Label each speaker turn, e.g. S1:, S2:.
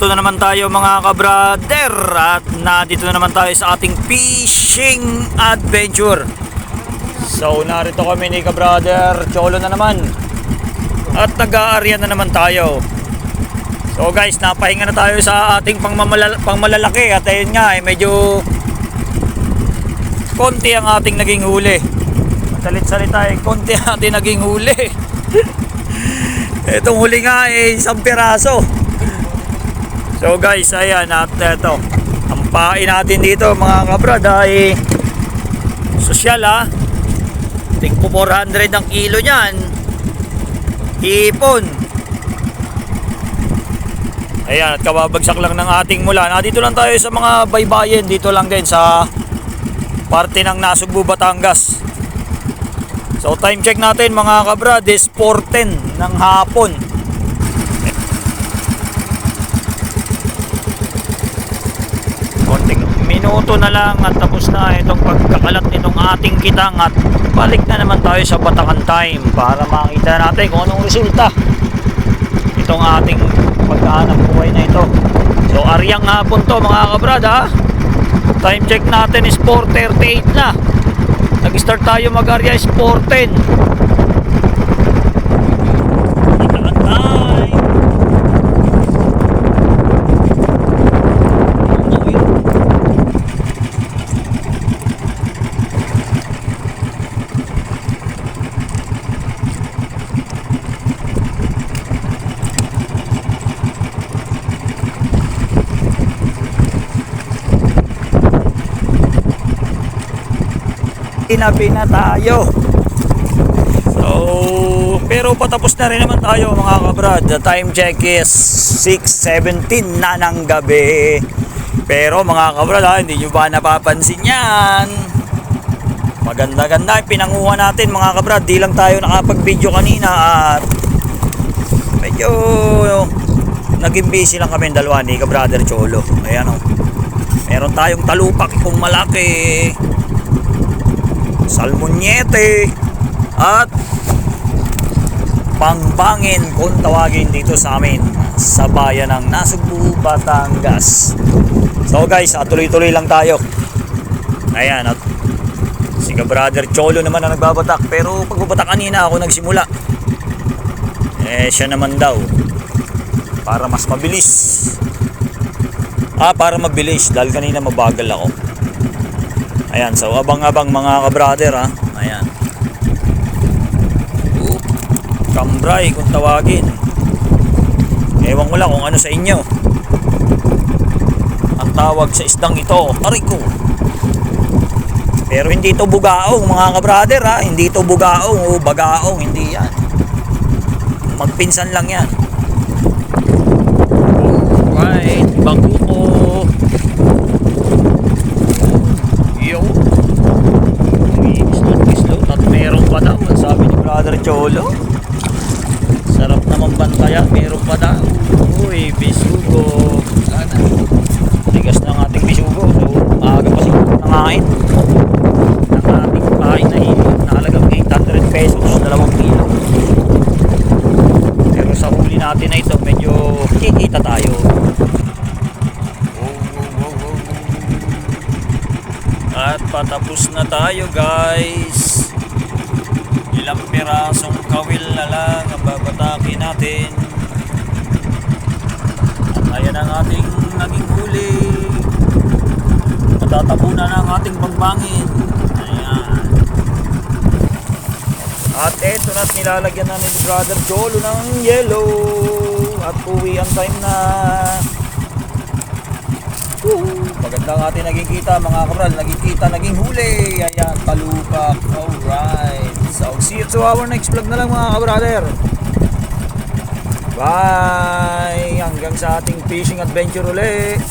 S1: Eto na naman tayo mga kabrader at nandito na naman tayo sa ating fishing adventure. So narito kami ni kabrader, Cholo na naman. At nag-aarya na naman tayo. So guys, napahinga na tayo sa ating pangmamalala- pangmalalaki at ayun nga, eh, medyo konti ang ating naging huli. Salit-salita eh, konti ang ating naging huli. Itong huli nga eh, isang piraso. So guys, ayan at eto. Ang pain natin dito mga kabrad ay sosyal ha. Tingpo 400 ang kilo niyan. Ipon. Ayan, at kababagsak lang ng ating mula. Nandito lang tayo sa mga baybayin. Dito lang din sa parte ng Nasugbu, Batangas. So time check natin mga kabrad is 4.10 ng hapon. Minuto na lang at tapos na itong pagkakalat nitong ating kitang at balik na naman tayo sa Batakan Time para makita natin kung anong resulta itong ating pagkahanap buhay na ito. So aryang hapon to mga kabrad ha? Time check natin is 4.38 na. Nag start tayo mag arya is 4.10 Batakan Time Tinabi na tayo. So, pero patapos na rin naman tayo mga kabrad. The time check is 6.17 na ng gabi. Pero mga kabrad ha, hindi nyo ba napapansin yan? Maganda-ganda pinanguha natin mga kabrad. Di lang tayo nakapag-video kanina at medyo naging busy lang kami dalawa ni ka-brother Cholo. Ayan o. Meron tayong talupak kung malaki salmonyete at pangbangin kung tawagin dito sa amin sa bayan ng Nasugbu, Batangas. So guys, ah, tuloy-tuloy lang tayo. Ayan, at si brother Cholo naman ang nagbabatak pero pagbabatak kanina ako nagsimula. Eh siya naman daw para mas mabilis. Ah, para mabilis dahil kanina mabagal ako. Ayan, so abang-abang mga ka-brother ha. Ayan. Oop. Kambray kung tawagin. Ewan ko lang kung ano sa inyo. Ang tawag sa isdang ito, ariko. Pero hindi ito bugaong mga ka-brother ha. Hindi ito bugaong o bagaong, hindi yan. Magpinsan lang yan. Alright, baguko. Yo. Umiinis na kislot at meron pa daw. Ang sabi ni Brother Cholo. Sarap naman bantaya. Meron pa daw. Uy, bisugo. Tigas ng ating bisugo. So, maaga pa siguro nangain. Ng ating pahay na hilo. Nakalagang 800 pesos. Dalawang kilo. Pero sa huli natin na ito, medyo kikita tayo. At patapos na tayo guys. Ilang pirasong kawil na lang ang babatakin natin. At ayan ang ating naging huli. Matatapunan ang ating bangbangin. Ayan. At eto na't nilalagyan na ni Brother Jolo ng yellow. At uwi ang time na. Woo! Maganda ang ating naging kita mga kabral. Naging kita, naging huli. Ayan, talupak. Alright. So, see you to our next vlog na lang mga kabrother. Bye! Hanggang sa ating fishing adventure ulit.